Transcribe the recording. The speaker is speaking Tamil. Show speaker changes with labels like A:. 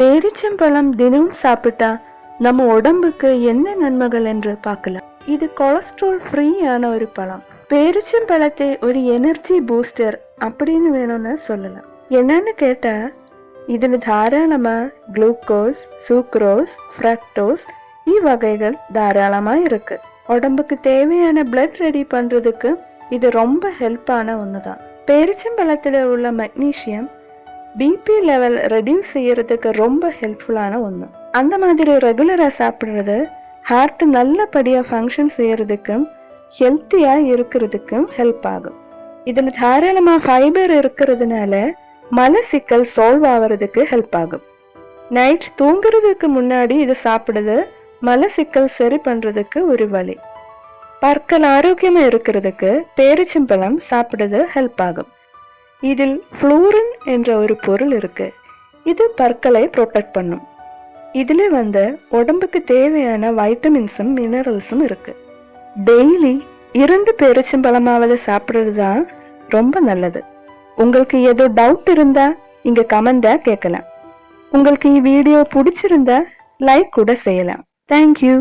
A: பேரிச்சம்பழம் தினமும் சாப்பிட்டா நம்ம உடம்புக்கு என்ன நன்மைகள் என்று பார்க்கலாம். இது கொலஸ்ட்ரால் ஃப்ரீயான ஒரு பழம். பேரிச்சம்பழத்தை ஒரு எனர்ஜி பூஸ்டர் அப்படின்னு வேணும்னு சொல்லலாம். என்னன்னு கேட்டா இதுல தாராளமா குளுக்கோஸ் சூக்ரோஸ் ஃப்ரக்டோஸ் இவ்வகைகள் தாராளமா இருக்கு. உடம்புக்கு தேவையான பிளட் ரெடி பண்றதுக்கு இது ரொம்ப ஹெல்ப்பான ஒன்று தான் பேரிச்சம்பழத்துல உள்ள மெக்னீஷியம் பிபி லெவல் ரெடியூஸ் செய்யறதுக்கு ரொம்ப ஹெல்ப்ஃபுல்லான ஒன்று அந்த மாதிரி ரெகுலராக சாப்பிட்றது ஹார்ட் நல்லபடியாக ஃபங்க்ஷன் செய்யறதுக்கும் ஹெல்த்தியாக இருக்கிறதுக்கும் ஹெல்ப் ஆகும். இதில் தாராளமாக ஃபைபர் இருக்கிறதுனால மலச்சிக்கல் சால்வ் ஆகிறதுக்கு ஹெல்ப் ஆகும். நைட் தூங்குறதுக்கு முன்னாடி இது சாப்பிடுறது மலச்சிக்கல் சரி பண்ணுறதுக்கு ஒரு வழி. பற்கள் ஆரோக்கியமாக இருக்கிறதுக்கு பேரிச்சம்பழம் சாப்பிடுறது ஹெல்ப் ஆகும். இதில் ஃப்ளூரின் என்ற ஒரு பொருள் இருக்கு. இது பற்களை ப்ரொடெக்ட் பண்ணும். இதில் வந்து உடம்புக்கு தேவையான வைட்டமின்ஸும் மினரல்ஸும் இருக்கு. டெய்லி இரண்டு பேரிச்சம்பழமாவது சாப்பிட்றது தான் ரொம்ப நல்லது. உங்களுக்கு ஏதோ டவுட் இருந்தா இங்க கமெண்டா கேட்கலாம் உங்களுக்கு வீடியோ பிடிச்சிருந்தா லைக் கூட செய்யலாம். தேங்க்யூ